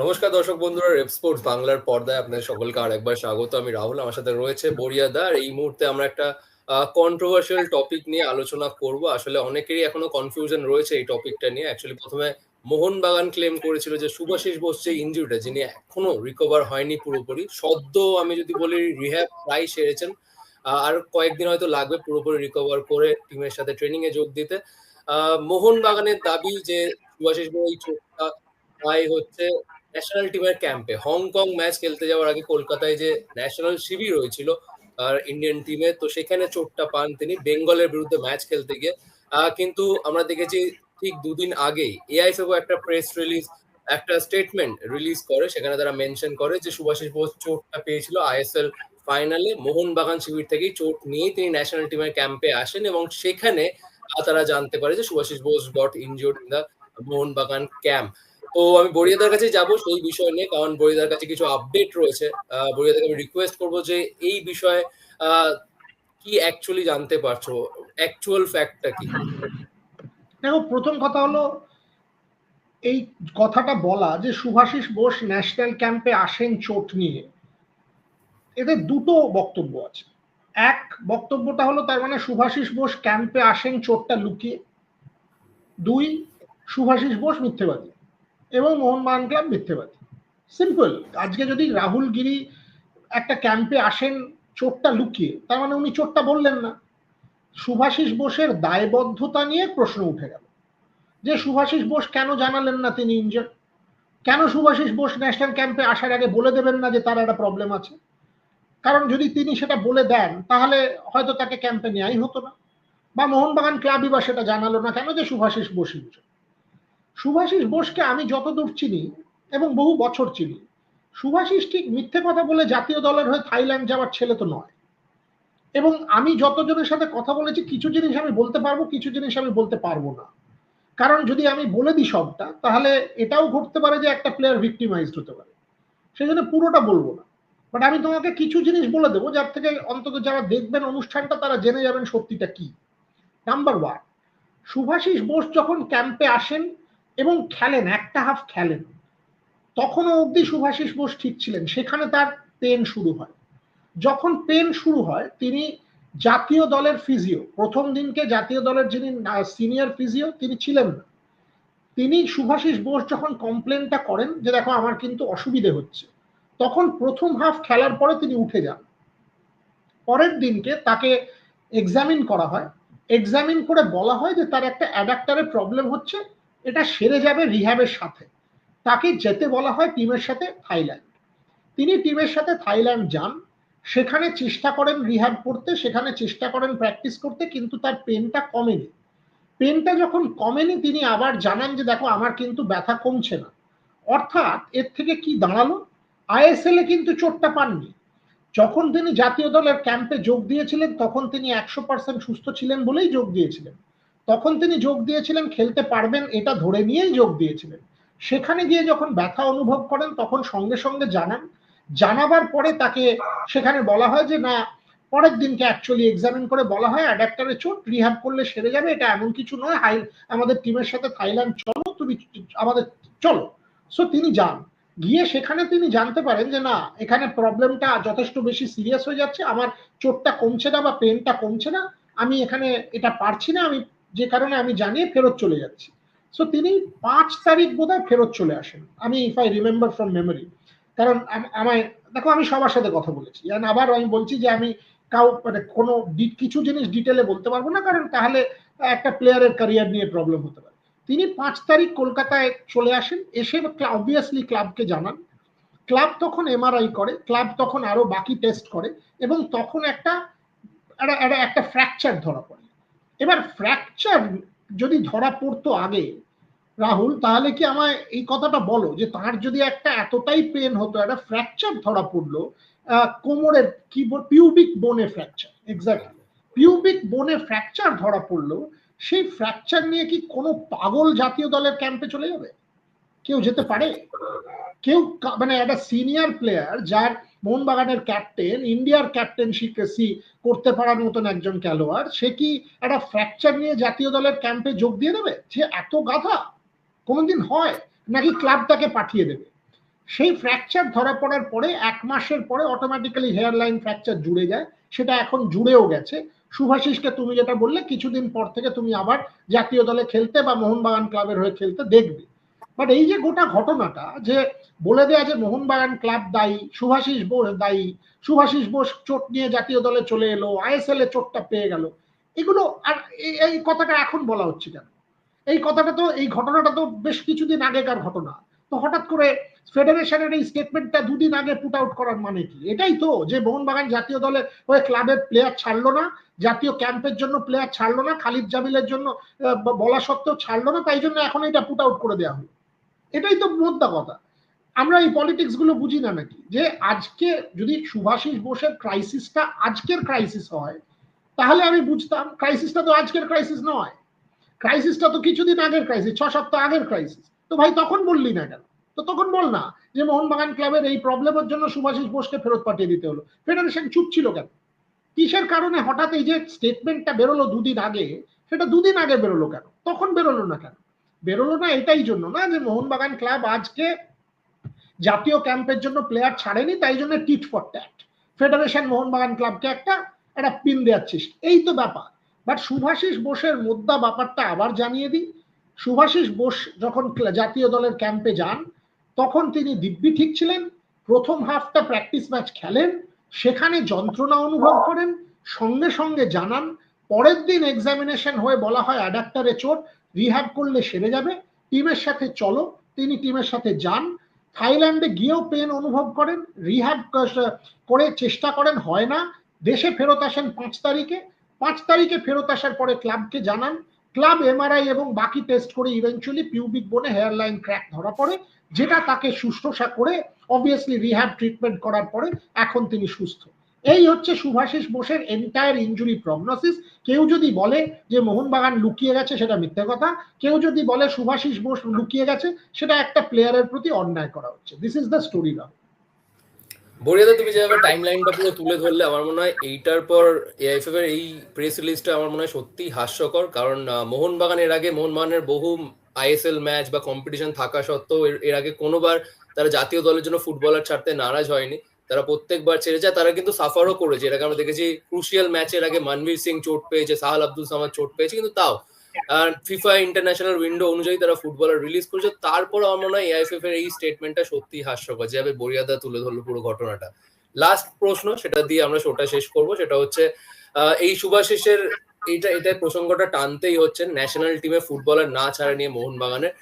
নমস্কার দর্শক বন্ধুরা রেপ স্পোর্টস বাংলার পর্দায় আপনাদের সকলকে আরেকবার স্বাগত। আমি রাহুল, আমার সাথে রয়েছে বরিয়া দা আর এই মুহূর্তে আমরা একটা কন্ট্রোভার্সিয়াল টপিক নিয়ে আলোচনা করব। আসলে অনেকেরই এখনও কনফিউশন রয়েছে এই টপিকটা নিয়ে। অ্যাকচুয়ালি প্রথমে মোহনবাগান ক্লেম করেছিল যে সুভাষিস বোস যে ইঞ্জুরিটা যিনি এখনও রিকভার হয়নি পুরোপুরি, সদ্য আমি যদি বলি রিহ্যাব প্রায় সেরেছেন। আর কয়েকদিন হয়তো লাগবে পুরোপুরি রিকভার করে টিমের সাথে ট্রেনিং এ যোগ দিতে। মোহনবাগানের দাবি যে সুভাষিস বোস এই চোটটা প্রায় হচ্ছে ন্যাশনাল টিমের ক্যাম্পে হংকং ম্যাচ খেলতে যাওয়ার আগে কলকাতায় যে ন্যাশনাল শিবির হয়েছিল, আর ইন্ডিয়ান টিমে তো সেখানে চোটটা পান তিনি। বেঙ্গলের বিরুদ্ধে ম্যাচ খেলতে গিয়ে। কিন্তু আমরা দেখেছি ঠিক দুদিন আগেই এআইএফএফ একটা প্রেস রিলিজ একটা স্টেটমেন্ট রিলিজ করে। সেখানে তারা মেনশন করে যে সুভাষিস বোস চোটটা পেয়েছিল আইএসএল ফাইনালে মোহনবাগান শিবির থেকেই চোট নিয়ে তিনি ন্যাশনাল টিমের ক্যাম্পে আসেন এবং সেখানে তারা জানতে পারে যে Subhasish Bose got injured in the Mohun Bagan camp তো আমি বরিয়াদার কাছে যাব সেই বিষয় নিয়ে, কারণ বরিয়াদার কাছে কিছু আপডেট রয়েছে। বরিয়াদাকে আমি রিকোয়েস্ট করব যে এই বিষয়ে কি অ্যাকচুয়ালি জানতে পারছ? অ্যাকচুয়াল ফ্যাক্টটা কি? দেখো, প্রথম কথা হলো, এই কথাটা বলা যে সুভাষিস বোস ন্যাশনাল ক্যাম্পে আসেন চোট নিয়ে। এতে দুটো বক্তব্য আছে। এক বক্তব্যটা হলো, তার মানে সুভাষিস বোস ক্যাম্পে আসেন চোটটা লুকিয়ে। দুই সুভাষিস বোস মিথ্যেবাদী। এবং মোহনবাগান ক্লাব মিথ্যেবাদী। সিম্পল আজকে যদি রাহুল গিরি একটা ক্যাম্পে আসেন, চোটটা লুকিয়ে, তার মানে উনি চোটটা বললেন না। সুভাষিস বোসের দায়বদ্ধতা নিয়ে প্রশ্ন উঠে গেল। যে সুভাষিস বোস কেন জানালেন না তিনি ইনজার কেন সুভাষিস বোস ন্যাশনাল ক্যাম্পে আসার আগে বলে দেবেন না যে তার একটা প্রবলেম আছে? কারণ যদি তিনি সেটা বলে দেন, তাহলে হয়তো তাকে ক্যাম্পে নেওয়াই হতো না। বা মোহনবাগান ক্লাবই বা সেটা জানালো না কেন যে সুভাষিস বোস ইনজার সুভাষিস বোসকে আমি যতদূর চিনি এবং বহু বছর চিনি, সুভাষিস ঠিক মিথ্যে কথা বলে জাতীয় দলের হয়ে থাইল্যান্ড যাওয়ার ছেলে তো নয়। এবং আমি যতজনের সাথে কথা বলেছি, কিছু জিনিস আমি বলতে পারব, কিছু জিনিস আমি বলতে পারব না। কারণ যদি আমি বলে দিই সবটা, তাহলে এটাও ঘটতে পারে যে একটা প্লেয়ার ভিক্টিমাইজড হতে পারে। সেই জন্য পুরোটা বলব না। বাট আমি তোমাকে কিছু জিনিস বলে দেবো, যার থেকে অন্তত যারা দেখবেন অনুষ্ঠানটা, তারা জেনে যাবেন সত্যিটা কি। নাম্বার ওয়ান সুভাষিস বোস যখন ক্যাম্পে আসেন এবং খেলেন, একটা হাফ খেলেন। তখনও অবধি সুভাষিস বোস ঠিক ছিলেন, সেখানে তার পেন শুরু হয়। যখন পেন শুরু হয়, তিনি জাতীয় দলের ফিজিও প্রথম দিনকে জাতীয় দলের যিনি সিনিয়র ফিজিও তিনি ছিলেন না। তিনি সুভাষিস বোস যখন কমপ্লেনটা করেন যে, দেখো, আমার কিন্তু অসুবিধে হচ্ছে। তখন প্রথম হাফ খেলার পরে তিনি উঠে যান। পরের দিনকে তাকে এক্সামিন করা হয়। এক্সামিন করে বলা হয় যে, তার একটা অ্যাডাক্টারের প্রবলেম হচ্ছে। এটা সেরে যাবে রিহ্যাবের সাথে। তাকে যেতে বলা হয় টিমের সাথে থাইল্যান্ড। তিনি টিমের সাথে থাইল্যান্ড যান, সেখানে চেষ্টা করেন রিহ্যাব করতে, সেখানে চেষ্টা করেন প্র্যাকটিস করতে, কিন্তু তার পেনটা কমেনি। পেনটা যখন কমেনি, তিনি আবার জানান যে, দেখো, আমার কিন্তু ব্যথা কমছে না। অর্থাৎ এর থেকে কি দাঁড়াল? আইএসএল এ কিন্তু চোটটা পাননি। যখন তিনি জাতীয় দলের ক্যাম্পে যোগ দিয়েছিলেন, তখন তিনি একশো পার্সেন্ট সুস্থ ছিলেন বলেই যোগ দিয়েছিলেন। তখন তিনি যোগ দিয়েছিলেন, খেলতে পারবেন, এটা ধরে নিয়েই যোগ দিয়েছিলেন। সেখানে গিয়ে যখন ব্যথা অনুভব করেন, তখন সঙ্গে সঙ্গে জানান। জানাবার পরে তাকে সেখানে বলা হয় যে, না, পরের দিনকে অ্যাকচুয়ালি এক্সামিন করে বলা হয় অ্যাডাপ্টারে চোট রিহ্যাব করলে সেরে যাবে, এটা এমন কিছু নয়, হাই, আমাদের টিমের সাথে থাইল্যান্ড চলো, তুমি আমাদের, চলো। সো তিনি যান। গিয়ে সেখানে তিনি জানতে পারেন যে, না, এখানে প্রবলেমটা যথেষ্ট বেশি সিরিয়াস হয়ে যাচ্ছে, আমার চোটটা কমছে না বা পেনটা কমছে না, আমি এখানে এটা পারছি না, আমি যে কারণে আমি জানিয়ে ফেরত চলে যাচ্ছি। সো তিনি পাঁচ তারিখ বোধহয় ফেরত চলে আসেন। আমি if I remember from memory কারণ আমায়, দেখো, আমি সবার সাথে কথা বলেছি। আবার আমি বলছি যে, আমি কাউ মানে কোনো কিছু জিনিস ডিটেলে বলতে পারব না, কারণ তাহলে একটা প্লেয়ারের ক্যারিয়ার নিয়ে প্রবলেম হতে পারে। তিনি পাঁচ তারিখ কলকাতায় চলে আসেন, এসে অবভিয়াসলি ক্লাবকে জানান। ক্লাব তখন এমআরআই করে ক্লাব তখন আরও বাকি টেস্ট করে, এবং তখন একটা একটা ফ্র্যাকচার ধরা পড়ে। এবার ফ্র্যাকচার যদি ধরা পড়তো আগে, রাহুল, তাহলে কি আমায় এই কথাটা বলো যে তার যদি একটা এতটাই পেন হতো, একটা ফ্র্যাকচার ধরা পড়ল কোমরের কি পিউবিক বোনে ফ্র্যাকচার এক্স্যাক্টলি পিউবিক বোনে ফ্র্যাকচার ধরা পড়ল, সেই ফ্র্যাকচার নিয়ে কি কোনো পাগল জাতীয় দলের ক্যাম্পে চলে যাবে? কেউ যেতে পারে? কেউ মানে একটা সিনিয়র প্লেয়ার যার মোহনবাগানের ক্যাপ্টেন ইন্ডিয়ার ক্যাপ্টেনশিপ করতে পারার মতন একজন খেলোয়াড়, সে কি একটা ফ্র্যাকচার নিয়ে জাতীয় দলের ক্যাম্পে যোগ দিয়ে দেবে? যে এত গাধা? কোনোদিন হয়? নাকি ক্লাব তাকে পাঠিয়ে দেবে? সেই ফ্র্যাকচার ধরা পড়ার পরে, এক মাসের পরে অটোমেটিক্যালি হেয়ার লাইন ফ্র্যাকচার জুড়ে যায়। সেটা এখন জুড়েও গেছে। শুভাশিসকে তুমি যেটা বললে, কিছুদিন পর থেকে তুমি আবার জাতীয় দলে খেলতে বা মোহনবাগান ক্লাবের হয়ে খেলতে দেখবে। বাট এই যে গোটা ঘটনাটা, যে বলে দেয়া যে মোহনবাগান ক্লাব দায়ী শুভাশিস বোস দায়ী শুভাশিস বোস চোট নিয়ে জাতীয় দলে চলে এলো, আইএসএল এ চোটটা পেয়ে গেল, এগুলো আর এই- কথাটা এখন বলা হচ্ছে কেন? এই কথাটা তো, এই ঘটনাটা তো বেশ কিছুদিন আগেকার ঘটনা। তো হঠাৎ করে ফেডারেশনের এই স্টেটমেন্টটা দুদিন আগে পুট আউট করার মানে কি? এটাই তো যে মোহনবাগান জাতীয় দলে হয়ে ক্লাবের প্লেয়ার ছাড়লো না, জাতীয় ক্যাম্পের জন্য প্লেয়ার ছাড়লো না, খালিদ জামিলের জন্য বলা সত্ত্বেও ছাড়লো না, তাই জন্য এখন এটা পুট আউট করে দেওয়া হলো। এটাই তো মোদ্দা কথা। আমরা এই পলিটিক্সগুলো বুঝি না নাকি? যে আজকে যদি সুভাষিস বোসের ক্রাইসিসটা আজকের ক্রাইসিস হয়, তাহলে আমি বুঝতাম ক্রাইসিসটা তো আজকের ক্রাইসিস নয়। ক্রাইসিসটা তো কিছুদিন আগের ক্রাইসিস ছ সপ্তাহ আগের ক্রাইসিস তো ভাই তখন বললি না কেন? তো তখন বল না যে মোহনবাগান ক্লাবের এই প্রবলেমের জন্য সুভাষিস বোসকে ফেরত পাঠিয়ে দিতে হলো। ফেডারেশন চুপ ছিল কেন? কিসের কারণে হঠাৎ এই যে স্টেটমেন্টটা বেরোলো দুদিন আগে, সেটা দুদিন আগে বেরোলো কেন? তখন বেরোলো না কেন? বেরোলো না এটাই জন্য না যে মোহনবাগান ক্লাব আজকে জাতীয় ক্যাম্পের জন্য প্লেয়ার ছাড়েনি, তাই জন্য tit for tat. Federation Mohun Bagan ক্লাবকে একটা একটা পিন দেওয়ার চেষ্টা। এই তো ব্যাপার। বাট শুভাশিস বোসের মুদ্রা ব্যাপারটা আবার জানিয়ে দিই। শুভাশিস বোস যখন জাতীয় দলের ক্যাম্পে যান, তখন তিনি দিব্যি ঠিক ছিলেন। প্রথম হাফটা প্র্যাকটিস ম্যাচ খেলেন। সেখানে যন্ত্রণা অনুভব করেন। সঙ্গে সঙ্গে জানান, পরের দিন এক্সামিনেশন হয়ে বলা হয় অ্যাডাপ্টারে চোট। রিহ্যাব করলে সেরে যাবে। টিমের সাথে চলো, তিনি টিমের সাথে যান। থাইল্যান্ডে গিয়েও পেন অনুভব করেন। রিহ্যাব করে চেষ্টা করেন, হয় না। দেশে ফেরত আসেন পাঁচ তারিখে। পাঁচ তারিখে ফেরত আসার পরে ক্লাবকে জানান। ক্লাব এমআরআই এবং বাকি টেস্ট করে ইভেনচুয়ালি পিউবিক বোনে হেয়ার লাইন ক্র্যাক ধরা পড়ে, যেটা তাকে শুশ্রূষা করে অবভিয়াসলি রিহ্যাব ট্রিটমেন্ট করার পরে এখন তিনি সুস্থ। এই হচ্ছে সুভাষিস বোসের এন্টায়ার ইঞ্জুরি প্রগনোসিস কেউ যদি বলে যে মোহনবাগান লুকিয়ে গেছে, সেটা মিথ্যে কথা। কেউ যদি বলে সুভাষিস বোস লুকিয়ে গেছে, সেটা একটা প্লেয়ারের প্রতি অন্যায় করা হচ্ছে। দিস ইজ দ্য স্টোরি বরিয়াদা তুমি যেভাবে টাইম লাইনটা পুরো তুলে ধরলে, আমার মনে হয় এইটার পর এআইএফএফ এর এই প্রেস রিলিজটা আমার মনে হয় সত্যি হাস্যকর। কারণ মোহনবাগান এর আগে মোহনবাগানের বহু আইএসএল ম্যাচ বা কম্পিটিশন থাকা সত্ত্বেও এর আগে কোনোবার তারা জাতীয় দলের জন্য ফুটবলার ছাড়তে নারাজ হয়নি। তারা প্রত্যেকবার ছেড়ে যায়, তারা কিন্তু সাফারও করেছে। এটাকে আমরা দেখেছি ক্রুশিয়াল ম্যাচের আগে মানবীর সিং চোট পেয়েছে, সাহাল আব্দুল সামাদ চোট পেয়েছে, কিন্তু তাও। ফিফা ইন্টারন্যাশনাল উইন্ডো অনুযায়ী তারা ফুটবলার রিলিজ করেছে। তারপর আমার মনে হয় এআইএফএফ এর এই স্টেটমেন্টটা সত্যি হাস্যকর যেভাবে বরিয়াদা তুলে ধরলো পুরো ঘটনাটা। লাস্ট প্রশ্ন, সেটা দিয়ে আমরা শোটা শেষ করব, সেটা হচ্ছে এই সুভাষিসের এটা এটা প্রসঙ্গটা টানতেই হচ্ছে। ন্যাশনাল টিমে ফুটবলার না ছাড়া নিয়ে মোহনবাগানের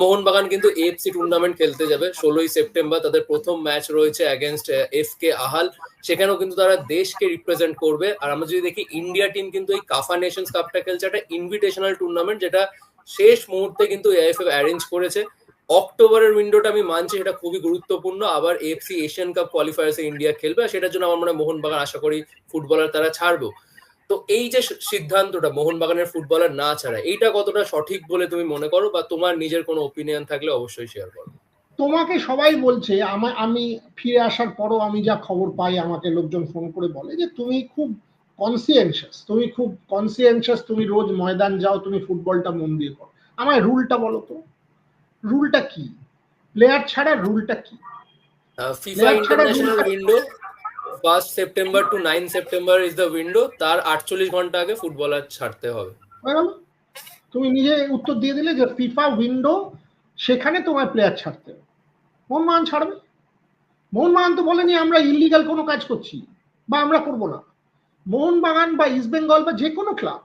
মোহনবাগান কিন্তু এফসি টুর্নামেন্ট খেলতে যাবে। ষোলোই সেপ্টেম্বর তাদের প্রথম ম্যাচ রয়েছে অ্যাগেনস্ট এফ কে আহাল সেখানেও কিন্তু তারা দেশকে রিপ্রেজেন্ট করবে। আর আমরা যদি দেখি ইন্ডিয়া টিম কিন্তু এই কাফা নেশনস কাপটা খেলছে। একটা ইনভিটেশনাল টুর্নামেন্ট যেটা শেষ মুহূর্তে কিন্তু এআইএফএফ অ্যারেঞ্জ করেছে। অক্টোবরের উইন্ডোটা আমি মানছি, সেটা খুবই গুরুত্বপূর্ণ। আবার এফসি এশিয়ান কাপ কোয়ালিফায়ার্সে ইন্ডিয়া খেলবে। আর সেটার জন্য আমার মনে হয় মোহনবাগান আশা করি ফুটবলার তারা ছাড়বো। তো এই যে সিদ্ধান্তটা মোহনবাগানের ফুটবলার না ছাড়া এইটা কতটা সঠিক বলে তুমি মনে করো? বা তোমার নিজের কোনো ওপিনিয়ন থাকলে অবশ্যই শেয়ার করো। তোমাকে সবাই বলছে আমা- আমি ফিরে আসার পরও আমি যা খবর পাই আমাকে লোকজন ফোন করে বলে যে তুমি খুব কনসিয়েন্সিয়াস তুমি খুব কনসিয়েন্সিয়াস তুমি রোজ ময়দান যাও তুমি ফুটবলটা মন দিয়ে করো। আমায় রুলটা বলো তো। রুলটা কি? প্লেয়ার ছাড়া রুলটা কি? FIFA international window first September to nine September is the window তার আটচল্লিশ ঘণ্টা আগে ফুটবলার ছাড়তে হবে। তুমি নিজে উত্তর দিয়ে দিলে যে ফিফা উইন্ডো সেখানে তোমার প্লেয়ার ছাড়তে হবে। মোহনবাগান ছাড়বে। মোহনবাগান তো বলেনি আমরা ইলিগাল কোনো কাজ করছি বা আমরা করব না। মোহনবাগান বা ইস্ট বেঙ্গল বা যে কোনো ক্লাব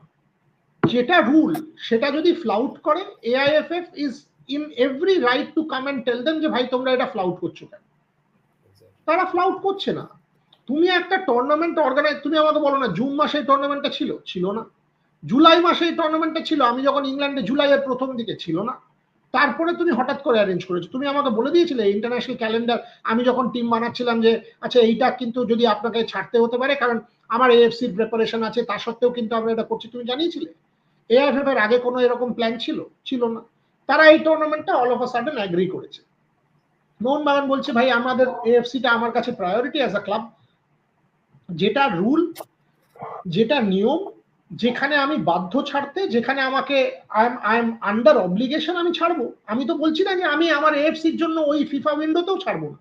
যেটা রুল সেটা যদি ফ্লাউট করে AIFF is in every right to come and tell them যে ভাই তোমরা এটা ফ্লাউট করছ কেন? তারা ফ্লাউট করছে না। তুমি একটা টুর্নামেন্ট অর্গানাইজ তুমি আমাকে বলো না, জুন মাসে টুর্নামেন্টটা ছিল? ছিল না। জুলাই মাসে এই টুর্নামেন্টটা ছিল, আমি যখন ইংল্যান্ডে জুলাইয়ের প্রথম দিকে ছিল না। তারপরে তুমি হঠাৎ করে অ্যারেঞ্জ করেছ। তুমি আমাকে বলে দিয়েছিলে ইন্টারন্যাশনাল ক্যালেন্ডার আমি যখন টিম বানাচ্ছিলাম যে আচ্ছা এইটা কিন্তু যদি আপনাকে ছাড়তে হতে পারে, কারণ আমার এএফসির প্রিপারেশন আছে, তা সত্ত্বেও কিন্তু আমরা এটা করছি। তুমি জানিয়েছিলে। এআইএফএফ এর আগে কোনো এরকম প্ল্যান ছিল? ছিল না। তারা এই টুর্নামেন্টটা all of a sudden agree করেছে। মোহনবাগান বলছে, ভাই, আমাদের এএফসিটা আমার কাছে প্রায়োরিটি অ্যাজ আ ক্লাব যেটা রুল, যেটা নিয়ম, যেখানে আমি বাধ্য ছাড়তে, যেখানে আমাকে I am I am under obligation আমি ছাড়বো। আমি তো বলছি না যে আমি আমার এএফসির জন্য ওই ফিফা উইন্ডোতেও ছাড়বো না।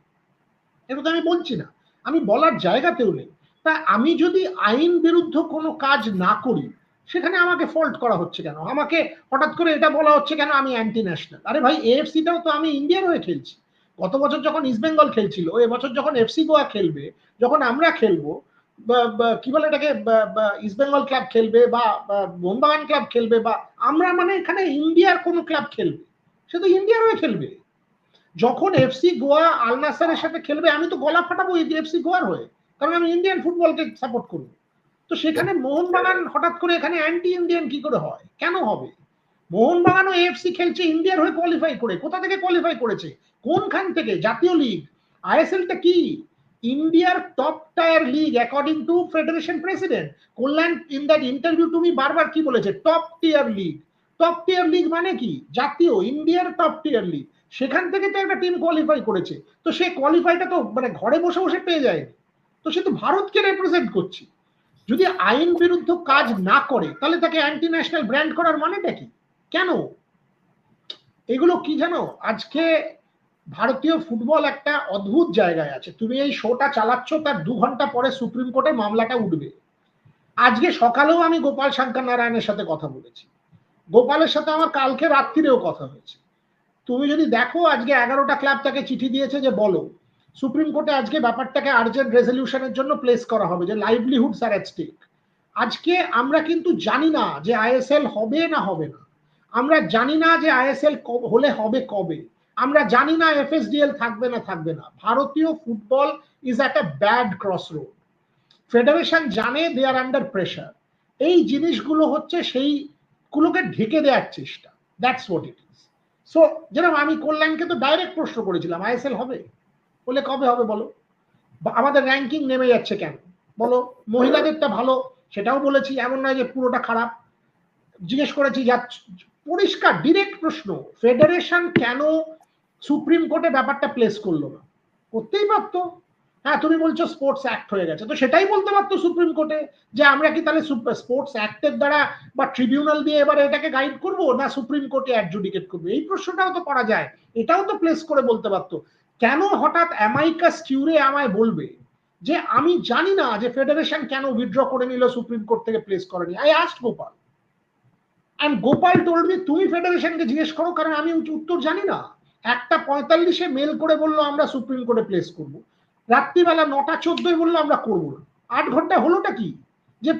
এটা তো আমি বলছি না। আমি বলার জায়গাতেও নেই। তা আমি যদি আইন বিরুদ্ধ কোনো কাজ না করি, সেখানে আমাকে ফল্ট করা হচ্ছে কেন? আমাকে হঠাৎ করে এটা বলা হচ্ছে কেন? আমি অ্যান্টি ন্যাশনাল আরে ভাই এএফসিটাও তো আমি ইন্ডিয়ার হয়ে খেলছি। গত বছর যখন ইস্ট বেঙ্গল খেলছিল এবছর যখন এফসি গোয়া খেলবে, যখন আমরা খেলব কি বলে এটাকে? ইস্ট বেঙ্গল ক্লাব খেলবে বা মোহনবাগান ক্লাব খেলবে বা আমরা মানে এখানে ইন্ডিয়ার কোনো ক্লাব খেলবে। সে তো ইন্ডিয়ার হয়ে খেলবে। যখন এফসি গোয়া আলনাসারের সাথে খেলবে আমি তো গলা ফাটাবো এফসি গোয়ার হয়ে। কারণ আমি ইন্ডিয়ান ফুটবলকে সাপোর্ট করব। তো সেখানে মোহনবাগান হঠাৎ করে এখানে অ্যান্টি ইন্ডিয়ান কি করে হয়? কেন হবে? মোহনবাগানও এফসি খেলছে ইন্ডিয়ার হয়ে কোয়ালিফাই করে। কোথা থেকে কোয়ালিফাই করেছে? কোনখান থেকে? জাতীয় লিগ আইএসএলটা কি? ইন্ডিয়ার top tier league according to federation president Kalyan in that interview তুমি বারবার কি বলেছে? Top tier league top tier league মানে কি? জাতীয়, ইন্ডিয়ার টপ টিয়ার লিগ সেখান থেকে তো একটা টিম কোয়ালিফাই করেছে। তো সে কোয়ালিফাইটা তো মানে ঘরে বসে বসে পেয়ে যায়নি। তো সে তো ভারতকে রেপ্রেজেন্ট করছে। যদি আইন বিরুদ্ধ কাজ না করে, তাহলে তাকে অ্যান্টি ন্যাশনাল ব্র্যান্ড করার মানেটা কি? কেন? এগুলো কি জানো? আজকে ভারতীয় ফুটবল একটা অদ্ভুত জায়গায় আছে। তুমি এই শোটা চালাচ্ছ, তার দু ঘণ্টা পরে সুপ্রিম কোর্টে মামলাটা উঠবে। আজকে সকালেও আমি গোপাল শঙ্কর নারায়ণের সাথে কথা বলেছি। গোপালের সাথে আমার কালকে রাত্রিরেও কথা হয়েছে। তুমি যদি দেখো, আজকে এগারোটা ক্লাব তাকে চিঠি দিয়েছে যে বলো, সুপ্রিম কোর্টে আজকে ব্যাপারটাকে আর্জেন্ট রেজলিউশনের জন্য প্লেস করা হবে, যে লাইভলিহুড আর এট স্টেক আজকে আমরা কিন্তু জানি না যে আইএসএল হবে না হবে না। আমরা জানি না যে আইএসএল হলে হবে কবে। আমরা জানি না এফএসডিএল থাকবে না থাকবে না। ভারতীয় football is at a bad cross road federation জানে দে আর আন্ডার প্রেশার এই জিনিসগুলো হচ্ছে সেইগুলোকে ঢেকে দেওয়ার চেষ্টা। That's what it is so যেরকম আমি কল্যাণকে তো ডাইরেক্ট প্রশ্ন করেছিলাম আইএসএল হবে? বলে কবে হবে বলো? আমাদের র্যাঙ্কিং নেমে যাচ্ছে কেন? বলো, মহিলাদেরটা ভালো, সেটাও বলেছি, এমন নয় যে পুরোটা খারাপ। জিজ্ঞেস করেছি, যা পরিষ্কার ডিরেক্ট প্রশ্ন ফেডারেশন কেন সুপ্রিম কোর্টে ব্যাপারটা প্লেস করল না। করতেই পারতো। হ্যাঁ তুমি বলছো স্পোর্টস অ্যাক্ট হয়ে গেছে। তো সেটাই বলতে পারতো সুপ্রিম কোর্টে যে আমরা কি তাহলে স্পোর্টস অ্যাক্টের দ্বারা বা ট্রিবিউনাল দিয়ে এবার এটাকে গাইড করব না সুপ্রিম কোর্টে অ্যাডজুডিকেট করব? এই প্রশ্নটাও তো করা যায়। এটাও তো প্লেস করে বলতে পারতো। কেন হঠাৎ অ্যামাইকাস কিউরে আমায় বলবে যে আমি জানি না যে ফেডারেশন কেন উইথড্র করে নিল সুপ্রিম কোর্ট থেকে প্লেস করেনি? I asked Gopal. And Gopal told me তুমি ফেডারেশনকে জিজ্ঞেস করো, কারণ আমি উত্তর জানি না। একটা পঁয়তাল্লিশে মেল করে বলল, আমরা সুপ্রিম কোর্টে প্লেস করব। রাত্রিবেলা নটা চোদ্দই বলল, আমরা করব না। আট ঘণ্টা হলোটা কি? যে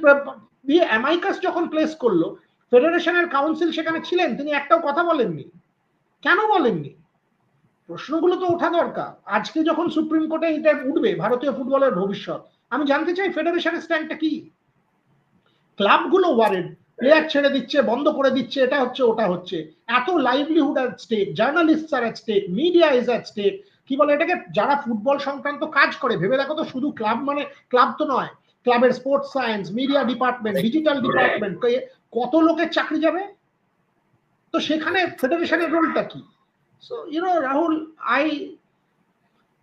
দিয়ে অ্যামাইকাস যখন প্লেস করল, ফেডারেশনের কাউন্সিল সেখানে ছিলেন, তিনি একটাও কথা বলেননি। কেন বলেননি? প্রশ্নগুলো তো ওঠা দরকার। আজকে যখন সুপ্রিম কোর্টে এটা উঠবে, ভারতীয় ফুটবলের ভবিষ্যৎ, আমি জানতে চাই ফেডারেশনের স্ট্যান্ডটা কি? ক্লাবগুলো ওয়ারেড প্লেয়ার ছেড়ে দিচ্ছে, বন্ধ করে দিচ্ছে, এটা হচ্ছে, ওটা হচ্ছে। এত livelihood at stake journalist are at stake media is at stake কি বলে এটাকে? যারা ফুটবল সংক্রান্ত কাজ করে, ভেবে দেখো তো, শুধু ক্লাব মানে ক্লাব তো নয়। ক্লাবের sports science media department digital department কত লোকের চাকরি যাবে? তো সেখানে ফেডারেশনের রোলটা কি? সো ইউনো রাহুল আই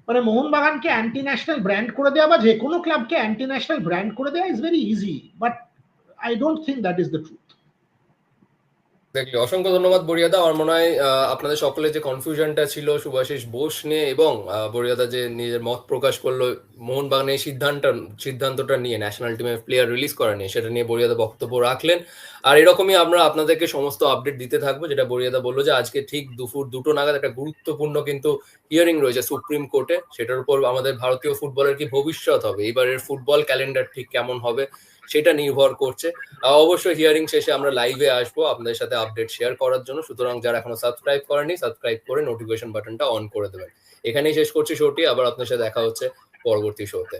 মানে মোহনবাগানকে অ্যান্টি ন্যাশনাল ব্র্যান্ড করে দেওয়া বা যে কোনো ক্লাবকে অ্যান্টি ন্যাশনাল ব্র্যান্ড করে দেওয়া is very easy but I don't think that is the truth দেখলি অসংখ্য ধন্যবাদ বরিয়াদা আমার মনে হয় আপনাদের সকলের যে কনফিউশনটা ছিল সুভাষিস বোস নিয়ে এবং বরিয়াদা যে নিজের মত প্রকাশ করল মোহনবাগানের সিদ্ধান্ত, সিদ্ধান্তটা নিয়ে ন্যাশনাল টিমের প্লেয়ার রিলিজ করা নিয়ে, সেটা নিয়ে বরিয়াদা বক্তব্য রাখলেন। আর এরকমই আমরা আপনাদেরকে সমস্ত আপডেট দিতে থাকব, যেটা বরিয়াদা বলল যে, আজকে ঠিক দুপুর দুটো নাগাদ একটা গুরুত্বপূর্ণ কিন্তু হিয়ারিং রয়েছে সুপ্রিম কোর্টে। সেটার উপর আমাদের ভারতীয় ফুটবলের কি ভবিষ্যৎ হবে? এবারের ফুটবল ক্যালেন্ডার ঠিক কেমন হবে? সেটা নির্ভর করছে। অবশ্যই হিয়ারিং শেষে আমরা লাইভে আসব আপনাদের সাথে আপডেট শেয়ার করার জন্য। সুতরাং যারা এখনও সাবস্ক্রাইব করেনি সাবস্ক্রাইব করে নোটিফিকেশন বাটনটা অন করে দেবেন। এখানেই শেষ করছি শোটি আবার আপনার সাথে দেখা হচ্ছে পরবর্তী শোতে